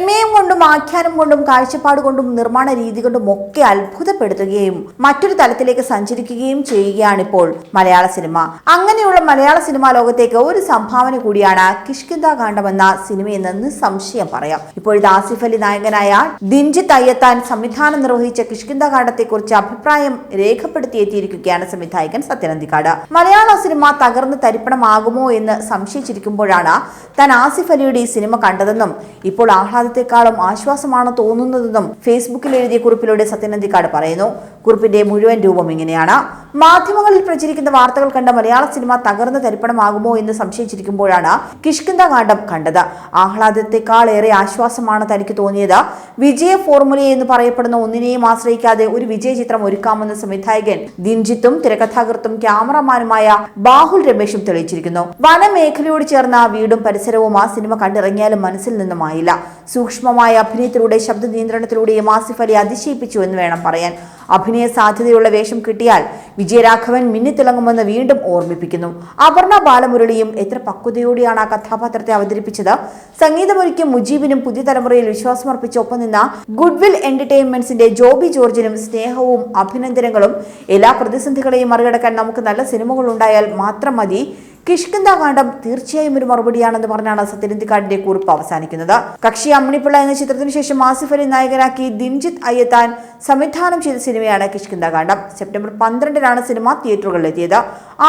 പ്രമേയം കൊണ്ടും ആഖ്യാനം കൊണ്ടും കാഴ്ചപ്പാട് കൊണ്ടും നിർമ്മാണ രീതി കൊണ്ടും ഒക്കെ അത്ഭുതപ്പെടുത്തുകയും മറ്റൊരു തലത്തിലേക്ക് സഞ്ചരിക്കുകയും ചെയ്യുകയാണിപ്പോൾ മലയാള സിനിമ. അങ്ങനെയുള്ള മലയാള സിനിമാ ലോകത്തേക്ക് ഒരു സംഭാവന കൂടിയാണ് കിഷ്കിന്ദ കാണ്ഡം എന്ന സിനിമയെന്ന് നിസ്സംശയം പറയാം. ഇപ്പോഴത്തെ ആസിഫ് അലി നായകനായ ദിൻജിത്ത് അയ്യത്താൻ സംവിധാനം നിർവഹിച്ച കിഷ്കിന്ദ കാണ്ഡത്തെക്കുറിച്ച് അഭിപ്രായം രേഖപ്പെടുത്തിയെത്തിയിരിക്കുകയാണ് സംവിധായകൻ സത്യനന്ദിക്കാട്. മലയാള സിനിമ തകർന്ന് തരിപ്പണമാകുമോ എന്ന് സംശയിച്ചിരിക്കുമ്പോഴാണ് താൻ ആസിഫ് അലിയുടെ ഈ സിനിമ കണ്ടതെന്നും ഇപ്പോൾ ആഹ്ലാദത്തെക്കാളും ആശ്വാസമാണ് തോന്നുന്നതെന്നും ഫേസ്ബുക്കിൽ എഴുതിയ കുറിപ്പിലൂടെ സത്യനന്ദിക്കാട് പറയുന്നു. കുറിപ്പിന്റെ മുഴുവൻ രൂപം ഇങ്ങനെയാണ്. മാധ്യമങ്ങളിൽ പ്രചരിക്കുന്ന വാർത്തകൾ കണ്ട മലയാള സിനിമ തകർന്നു തരിപ്പണമാകുമോ എന്ന് സംശയിച്ചിരിക്കുമ്പോഴാണ് കിഷ്കിന്ദ കാണ്ഡം കണ്ടത്. ആഹ്ലാദത്തെക്കാൾ ഏറെ ആശ്വാസമാണ് തനിക്ക് തോന്നിയത്. വിജയ ഫോർമുല എന്ന് പറയപ്പെടുന്ന ഒന്നിനെയും ആശ്രയിക്കാതെ ഒരു വിജയ ചിത്രം ഒരുക്കാമെന്ന് സംവിധായകൻ ദിൻജിത്തും തിരക്കഥാകൃത്തും ക്യാമറമാനുമായ ബാഹുൽ രമേശും തെളിയിച്ചിരിക്കുന്നു. വനമേഖലയോട് ചേർന്ന വീടും പരിസരവും ആ സിനിമ കണ്ടിറങ്ങിയാലും മനസ്സിൽ നിന്നും ആയില്ല. സൂക്ഷ്മമായ അഭിനയത്തിലൂടെ ശബ്ദ നിയന്ത്രണത്തിലൂടെയും ആസിഫ് അലി അതിശയിപ്പിച്ചു എന്ന് വേണം പറയാൻ. അഭിനയ സാധ്യതയുള്ള വേഷം കിട്ടിയാൽ വിജയരാഘവൻ മിന്നിത്തിളങ്ങുമെന്ന് വീണ്ടും ഓർമ്മിപ്പിക്കുന്നു. അപർണ ബാലമുരളിയും എത്ര പക്വതയോടെയാണ് ആ കഥാപാത്രത്തെ അവതരിപ്പിച്ചത്. സംഗീതമൊരുക്കിയ മുജീബിനും പുതിയ തലമുറയിൽ വിശ്വാസമർപ്പിച്ച ഒപ്പം നിന്ന ഗുഡ്വിൽ എന്റർടൈൻമെന്റ്സിന്റെ ജോബി ജോർജിനും സ്നേഹവും അഭിനന്ദനങ്ങളും എല്ലാ പ്രതിസന്ധികളെയും മറികടക്കാൻ നമുക്ക് നല്ല സിനിമകൾ ഉണ്ടായാൽ മാത്രം മതി. കിഷ്കന്ത കാണ്ഡം തീർച്ചയായും ഒരു മറുപടിയാണെന്ന് പറഞ്ഞാണ് സത്യനന്ദിക്കാടിന്റെ കുറിപ്പ് അവസാനിക്കുന്നത്. കക്ഷി അമ്മിണിപ്പിള്ള എന്ന ചിത്രത്തിന് ശേഷം ആസിഫ് അലി നായകനാക്കി ദിൻജിത്ത് അയ്യത്താൻ സംവിധാനം ചെയ്ത സിനിമയാണ് കിഷ്കന്ത കാണ്ഡം സെപ്റ്റംബർ പന്ത്രണ്ടിനാണ് സിനിമ തിയേറ്ററുകളിലെത്തിയത്.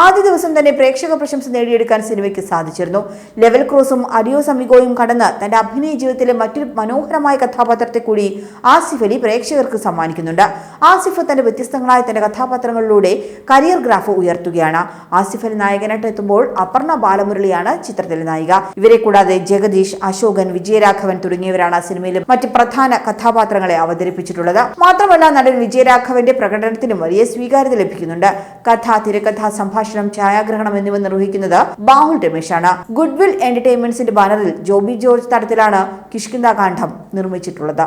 ആദ്യ ദിവസം തന്നെ പ്രേക്ഷക പ്രശംസ നേടിയെടുക്കാൻ സിനിമയ്ക്ക് സാധിച്ചിരുന്നു. ലെവൽ ക്രോസും അരിയോ സമിഗോയും കടന്ന് തന്റെ അഭിനയ ജീവിതത്തിലെ മറ്റൊരു മനോഹരമായ കഥാപാത്രത്തെ കൂടി ആസിഫ് അലി പ്രേക്ഷകർക്ക് സമ്മാനിക്കുന്നുണ്ട്. ആസിഫ് തന്റെ വ്യത്യസ്തങ്ങളായ തന്റെ കഥാപാത്രങ്ങളിലൂടെ കരിയർ ഗ്രാഫ് ഉയർത്തുകയാണ്. ആസിഫ് അലി നായകനായിട്ട് എത്തുമ്പോൾ അപർണ ബാലമുരളിയാണ് ചിത്രത്തിലെ നായിക. ഇവരെ കൂടാതെ ജഗദീഷ് അശോകൻ വിജയരാഘവൻ തുടങ്ങിയവരാണ് സിനിമയിലെ മറ്റ് പ്രധാന കഥാപാത്രങ്ങളെ അവതരിപ്പിച്ചിട്ടുള്ളത്. മാത്രമല്ല നടൻ വിജയരാഘവന്റെ പ്രകടനത്തിനും വലിയ സ്വീകാര്യത ലഭിക്കുന്നുണ്ട്. കഥ തിരക്കഥ സംഭാഷണം ഛായാഗ്രഹണം എന്നിവ നിർവഹിക്കുന്നത് ബാഹുൽ രമേശാണ്. ഗുഡ്വിൽ എന്റർടൈൻമെന്റ്സിന്റെ ബാനറിൽ ജോബി ജോർജ് തടത്തിലാണ് കിഷ്കിന്ദ കാണ്ഡം നിർമ്മിച്ചിട്ടുള്ളത്.